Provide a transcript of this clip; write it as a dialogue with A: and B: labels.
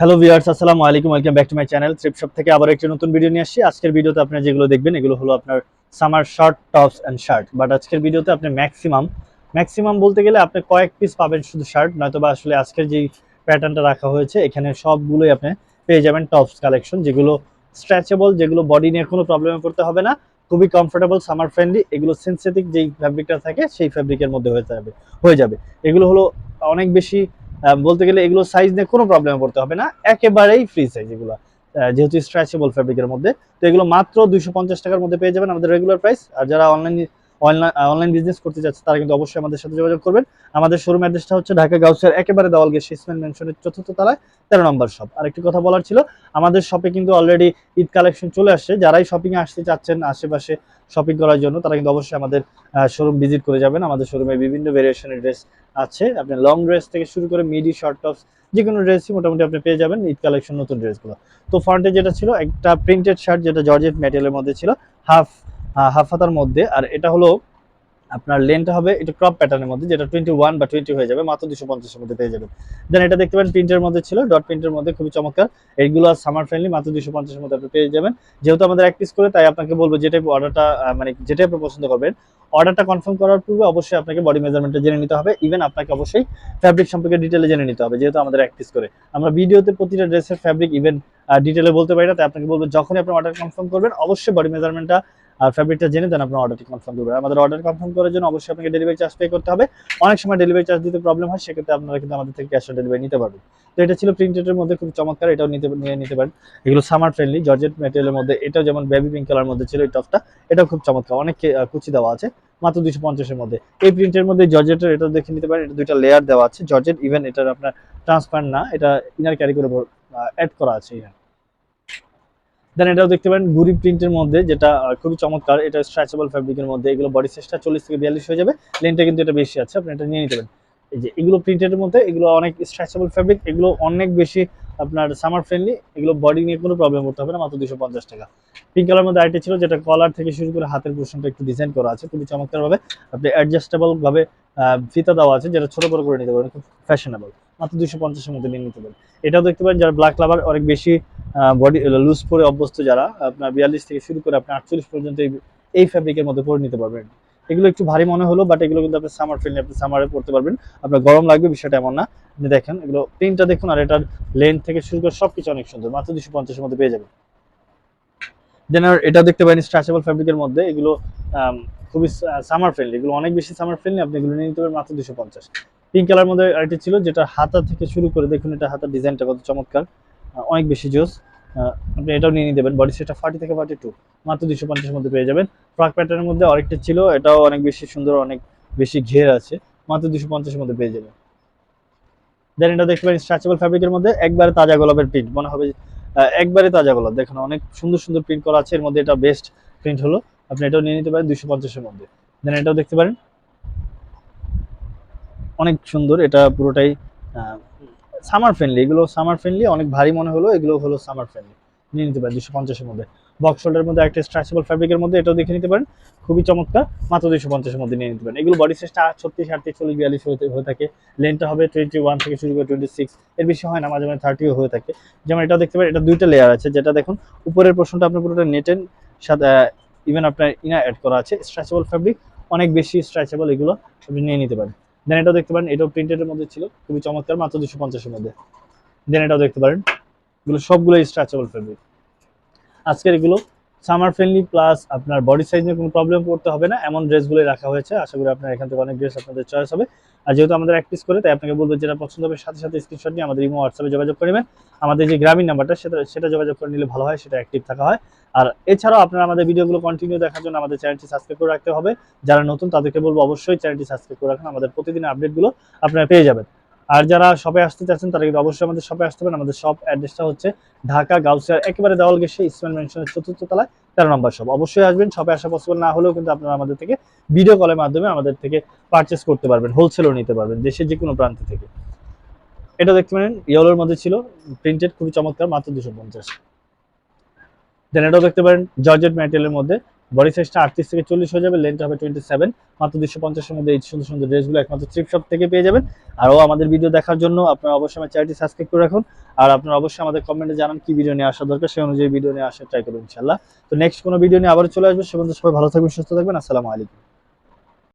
A: Hello viewers আসসালামু আলাইকুম। Welcome back to my channel trip shop থেকে আবার একটি নতুন ভিডিও নিয়ে আসছি। আজকের ভিডিওতে আপনারা যেগুলো দেখবেন, এগুলো হলো আপনার summer short tops and shirt but আজকের ভিডিওতে আপনি ম্যাক্সিমাম ম্যাক্সিমাম বলতে গেলে আপনি কয়েক পিস পাবেন শুধু শার্ট নয়তো বা আসলে আজকের যেই প্যাটার্নটা রাখা হয়েছে, এখানে সবগুলোই আপনি পেয়ে যাবেন টপস কালেকশন যেগুলো স্ট্রেচেবল যেগুলো বডি নিয়ে কোনো প্রবলেমে পড়তে হবে না। খুবই কমফোর্টেবল সামার ফ্রেন্ডলি এগুলো সিনথেটিক যেই ফ্যাব্রিকটা থাকে, সেই ফ্যাব্রিকের মধ্যে হয়ে যাবে হয়ে যাবে। এগুলো হলো অনেক বেশি বলতে গেলে এগুলো সাইজ নিয়ে কোনো প্রবলেমে পড়তে হবে না। একেবারেই ফ্রি সাইজ এগুলো। যেহেতু স্ট্রেচেবল ফ্যাব্রিকের মধ্যে। তো এগুলো মাত্র দুইশো পঞ্চাশ টাকার মধ্যে পেয়ে যাবেন আমাদের রেগুলার প্রাইস আর যারা অনলাইন অনলাইন অনলাইন বিজনেস করতে চাচ্ছে, তারা কিন্তু অবশ্যই আমাদের সাথে যোগাযোগ করবেন। আমাদের শোরুম অ্যাড্রেসটা হচ্ছে ঢাকা গাউসের একেবারে দেওয়াল গেট সিসমেন্ট মেনশনের চতুর্থ তলায়, তেরো নম্বর শপ আর একটি কথা বলার ছিল, আমাদের শপে কিন্তু অলরেডি ঈদ কালেকশন চলে আসছে। যারাই শপিং এ আসতে চাচ্ছেন, আশেপাশে শপিং করার জন্য, তারা কিন্তু অবশ্যই আমাদের শোরুম ভিজিট করে যাবেন। আমাদের শোরুমে বিভিন্ন ভেরিয়েশনের ড্রেস আছে। আপনি লং ড্রেস থেকে শুরু করে মিডি শর্ট টপস যে কোনো ড্রেসই মোটামুটি আপনি পেয়ে যাবেন ঈদ কালেকশন নতুন ড্রেসগুলো তো ফ্রন্টে যেটা ছিল, একটা প্রিন্টেড শার্ট যেটা জর্জেট ম্যাটেরিয়ালের মধ্যে ছিল হাফ হাফ হাতার মধ্যে। আর এটা হলো আপনার লেনটা হবে একটু ক্রপ প্যাটার্নের মধ্যে, যেটা টোয়েন্টি ওয়ান বা টোয়েন্টি হয়ে যাবে, মাত্র দুশো পঞ্চাশের মধ্যে পেয়ে যাবেন। দেন এটা দেখতে পারেন প্রিন্টের মধ্যে ছিল ডট প্রিন্টের মধ্যে খুবই চমৎকার। এইগুলো সামার ফ্রেন্ডলি মাত্র দুশো পঞ্চাশের মধ্যে আপনি পেয়ে যাবেন। যেহেতু আমাদের এক পিস করে, তাই আপনাকে বলব যেটাই অর্ডারটা মানে যেটাই আপনি পছন্দ করবেন অর্ডারটা কনফার্ম করার পূর্বে অবশ্যই আপনাকে বডি মেজারমেন্টটা জেনে নিতে হবে। ইভেন আপনাকে অবশ্যই ফ্যাব্রিক সম্পর্কে ডিটেলে জেনে নিতে হবে, যেহেতু আমাদের এক পিস করে। আমরা ভিডিওতে প্রতিটা ড্রেসের ফ্যাব্রিক ইভেন ডিটেলে বলতে পারি না, তাই আপনাকে বলব যখনই আপনি অর্ডার কনফার্ম করবেন, অবশ্যই বডি মেজারমেন্টটা আর ফ্যাব্রিকটা জেনে দেন আপনার অর্ডারটি কনফার্ম করবেন। আমাদের অর্ডার কনফার্ম করার জন্য অবশ্যই আপনাকে ডেলিভারি চার্জ পে করতে হবে। অনেক সময় ডেলিভারি চার্জ দিতে প্রবলেম হয়, সেক্ষেত্রে আপনারা কিন্তু আমাদের থেকে ক্যাশ অন ডেলিভারি নিতে পারবেন। তো এটা ছিল প্রিন্টেডের মধ্যে খুব চমৎকার, এটাও নিতে নিয়ে নিতে পারেন। এগুলো সামার ফ্রেন্ডলি জর্জেট ম্যাটেরিয়ালের মধ্যে, এটাও যেমন বেবি পিঙ্ক কালার মধ্যে ছিল এই টপটা এটাও খুব চমৎকার, অনেক কুচি দেওয়া আছে, মাত্র দুশো পঞ্চাশের মধ্যে। এই প্রিন্টের মধ্যে জর্জেটের এটা দেখে নিতে পারেন, এটা দুইটা লেয়ার দেওয়া আছে জর্জেট ইভেন এটার আপনার ট্রান্সপারেন্ট না, এটা ইনার ক্যারি করে অ্যাড করা আছে এখানে দেন এটাও দেখতে পারেন গুড়ি প্রিন্টের মধ্যে যেটা খুবই চমৎকার। এটা স্ট্রেচেবল ফ্যাব্রিকের মধ্যে। এগুলো বডি সাইজটা চল্লিশ থেকে বিয়াল্লিশ হয়ে যাবে। লেনটা কিন্তু এটা বেশি আছে আপনি এটা নিয়ে নিতে পারেন। এই যে এগুলো প্রিন্টের মধ্যে এগুলো অনেক স্ট্রেচেবল ফ্যাব্রিক এগুলো অনেক বেশি আপনার সামার ফ্রেন্ডলি এগুলো বডি নিয়ে কোনো প্রবলেম করতে হবে না মাত্র দুশো পঞ্চাশ টাকা। পিঙ্ক কালার মধ্যে আইটি ছিল যেটা কলার থেকে শুরু করে হাতের পোর্শনটা একটু ডিজাইন করা আছে খুবই চমৎকার ভাবে আপনি অ্যাডজাস্টেবল ভাবে আহ, ফিতা দেওয়া আছে যেটা ছোট বড় করে নিতে পারেন খুব ফ্যাশনেবল মাত্র দুশো পঞ্চাশের মধ্যে নিয়ে নিতে পারেন। এটাও দেখতে পারেন, যারা ব্ল্যাক লাভার অনেক বেশি বডি লুজ পরে অভ্যস্ত যারা, আপনার বিয়াল্লিশ থেকে শুরু করে আপনি আটচল্লিশ পর্যন্ত এই- ফ্যাব্রিকের মধ্যে পরে নিতে পারবেন। এগুলো একটু ভারী মনে হলো বাট এগুলো কিন্তু আপনি সামার ফ্রেন্ডলি আপনি সামারে পড়তে পারবেন। আপনার গরম লাগবে, বিষয়টা এমন না। আপনি দেখেন, এগুলো প্রিন্টটা দেখুন, আর এটার লেন্থ থেকে শুরু করে সবকিছু অনেক সুন্দর, মাত্র দুশো পঞ্চাশের মধ্যে পেয়ে যাবেন। দেন এটা দেখতে পারেন স্ট্রেচেবল ফ্যাব্রিকের মধ্যে, এগুলো খুবই সামার ফ্রেন্ডলি এগুলো অনেক বেশি সামার ফ্রেন্ডলি আপনি এগুলো নিয়ে নিতে পারেন মাত্র দুশো পঞ্চাশ। পিঙ্ক কালার মধ্যে আরেকটি ছিল, যেটা হাতা থেকে শুরু করে, দেখুন এটা হাতার ডিজাইনটা কত চমৎকার। অনেক বেশি জোস। আপনি এটাও নিয়ে নিতে পারেন। বডি সেটটা ফার্টি থেকে ফার্টি টু মাত্র দুশো পঞ্চাশের মধ্যে পেয়ে যাবেন। ফ্রক প্যাটার্নের মধ্যে আরেকটা ছিল, এটাও অনেক বেশি সুন্দর, অনেক বেশি ঘের আছে, মাত্র দুশো পঞ্চাশের মধ্যে পেয়ে যাবেন। দেন এটা দেখতে পারেন স্ট্রেচেবল ফ্যাব্রিকের মধ্যে, একবারে তাজা গোলাপের প্রিন্ট মনে হবে একবারে তাজা গোলাপ। দেখুন, অনেক সুন্দর সুন্দর প্রিন্ট করা আছে, এর মধ্যে এটা বেস্ট প্রিন্ট হলো। আপনি এটাও নিয়ে নিতে পারেন দুশো পঞ্চাশের মধ্যে। দেন এটাও দেখতে পারেন অনেক সুন্দর, এটা পুরোটাই সামার ফ্রেন্ডলি এগুলো সামার ফ্রেন্ডলি অনেক ভারী মনে হলো এগুলো হলো সামার ফ্রেন্ডলি নিয়ে নিতে পারেন দুশো পঞ্চাশের মধ্যে। বক্স শোল্ডারের মধ্যে একটা স্ট্রেচেবল ফ্যাব্রিকের মধ্যে এটাও দেখে নিতে পারেন। খুবই চমৎকার, মাত্র দুশো পঞ্চাশের মধ্যে নিয়ে নিতে পারেন। এগুলো বডি সাইজটা ছত্রিশ, আটত্রিশ, চল্লিশ, বিয়াল্লিশ হয়ে থাকে। লেনটা হবে টোয়েন্টি ওয়ান থেকে শুরু করে টোয়েন্টি সিক্স এর বেশি হয় না, মাঝে মাঝে থার্টিও হয়ে থাকে। যেমন এটাও দেখতে পারেন, এটা দুইটা লেয়ার আছে। যেটা দেখুন, উপরের পোর্শনটা আপনার পুরোটা নেটের সাথে ইভেন আপনার ইনার অ্যাড করা আছে। স্ট্রেচেবল ফ্যাব্রিক অনেক বেশি স্ট্রেচেবল এগুলো আপনি নিয়ে নিতে পারেন। দেন এটাও দেখতে পারেন, এটাও প্রিন্টেডের মধ্যে ছিল, খুবই চমৎকার, মাত্র দুশো পঞ্চাশের মধ্যে। দেন এটাও দেখতে পারেন, এগুলো সবগুলো স্ট্রেচেবল ফ্যাব্রিক আজকের এগুলো সামার ফ্রেন্ডলি প্লাস আপনার বডি সাইজ নিয়ে কোনো প্রবলেম করতে হবে না, এমন ড্রেসগুলোই রাখা হয়েছে। আশা করি আপনার এখান থেকে অনেক ড্রেস আপনাদের চয়েস হবে। আর যেহেতু আমাদের এক পিস করে, তাই আপনাকে বলব যেটা পছন্দ হবে, সাথে সাথে স্ক্রিনশট নিয়ে আমাদের ইমো হোয়াটসঅ্যাপে যোগাযোগ করবেন আমাদের যে গ্রামীণ নাম্বারটা সেটা সেটা যোগাযোগ করে নিলে ভালো হয়, সেটা অ্যাক্টিভ থাকা হয়। আর এছাড়াও আপনারা আমাদের ভিডিওগুলো কন্টিনিউ দেখার জন্য আমাদের চ্যানেলটি সাবস্ক্রাইব করে রাখতে হবে। যারা নতুন, তাদেরকে বলব অবশ্যই চ্যানেলটি সাবস্ক্রাইব করে রাখুন। আমাদের প্রতিদিনের আপডেটগুলো আপনারা পেয়ে যাবেন। আর যারা শপে আসতে চাচ্ছেন, তারা কিন্তু অবশ্যই আমাদের শপে আসতে পারেন। আমাদের শপ অ্যাড্রেসটা হচ্ছে ঢাকা গাউসিয়ার একেবারে দেওয়াল গেছে ইসমাইল মেনশনের চতুর্থ তলায় তেরো নম্বর শপ অবশ্যই আসবেন। শপে আসা পসিবল না হলেও কিন্তু আপনারা আমাদের থেকে ভিডিও কলের মাধ্যমে আমাদের থেকে পারচেস করতে পারবেন হোলসেলও নিতে পারবেন, দেশের যে কোনো প্রান্ত থেকে। এটা দেখতে পারেন ইয়েলোর মধ্যে ছিল প্রিন্টেড খুবই চমৎকার, মাত্র দুশো পঞ্চাশ। দেন এটাও দেখতে পারেন, জর্জেট ম্যাটেরিয়ালের মধ্যে। বডি সাইজটা আটত্রিশ থেকে চল্লিশ হয়ে যাবে লেন্থ হবে টোয়েন্টি সেভেন মাত্র দুশো পঞ্চাশের মধ্যে এই সুন্দর সুন্দর ড্রেসগুলো একমাত্র ট্রিপ শপ থেকে পেয়ে যাবেন। আরও আমাদের ভিডিও দেখার জন্য আপনার অবশ্যই আমার চ্যানেলটি সাবস্ক্রাইব করে রাখুন। আর আপনারা অবশ্যই আমাদের কমেন্টে জানান কি ভিডিও নিয়ে আসা দরকার, সেই অনুযায়ী ভিডিও নিয়ে আসার ট্রাই করুন ইনশাল্লাহ তো নেক্সট কোনো ভিডিও নিয়ে আবার চলে আসবে, সে পর্যন্ত সবাই ভালো থাকবেন, সুস্থ থাকবেন। আসসালামু আলাইকুম।